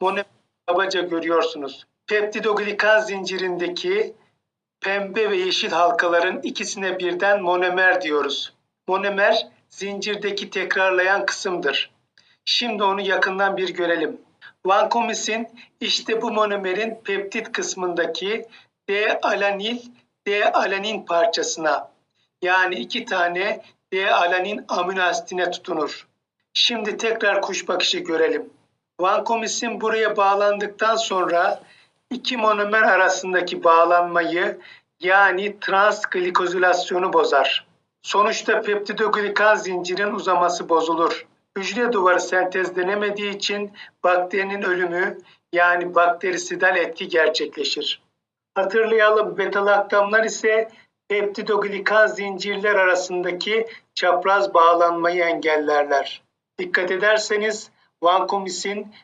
monomer kabaca görüyorsunuz. Peptidoglikan zincirindeki pembe ve yeşil halkaların ikisine birden monomer diyoruz. Monomer zincirdeki tekrarlayan kısımdır. Şimdi onu yakından bir görelim. Vankomisin işte bu monomerin peptit kısmındaki D-alanil, D-alanin parçasına yani iki tane D-alanin amino asitine tutunur. Şimdi tekrar kuş bakışı görelim. Vankomisin buraya bağlandıktan sonra iki monomer arasındaki bağlanmayı yani transglikozilasyonu bozar. Sonuçta peptidoglikan zincirin uzaması bozulur. Hücre duvarı sentezlenemediği için bakterinin ölümü yani bakterisidal etki gerçekleşir. Hatırlayalım betalaktamlar ise peptidoglikan zincirler arasındaki çapraz bağlanmayı engellerler. Dikkat ederseniz vankomisin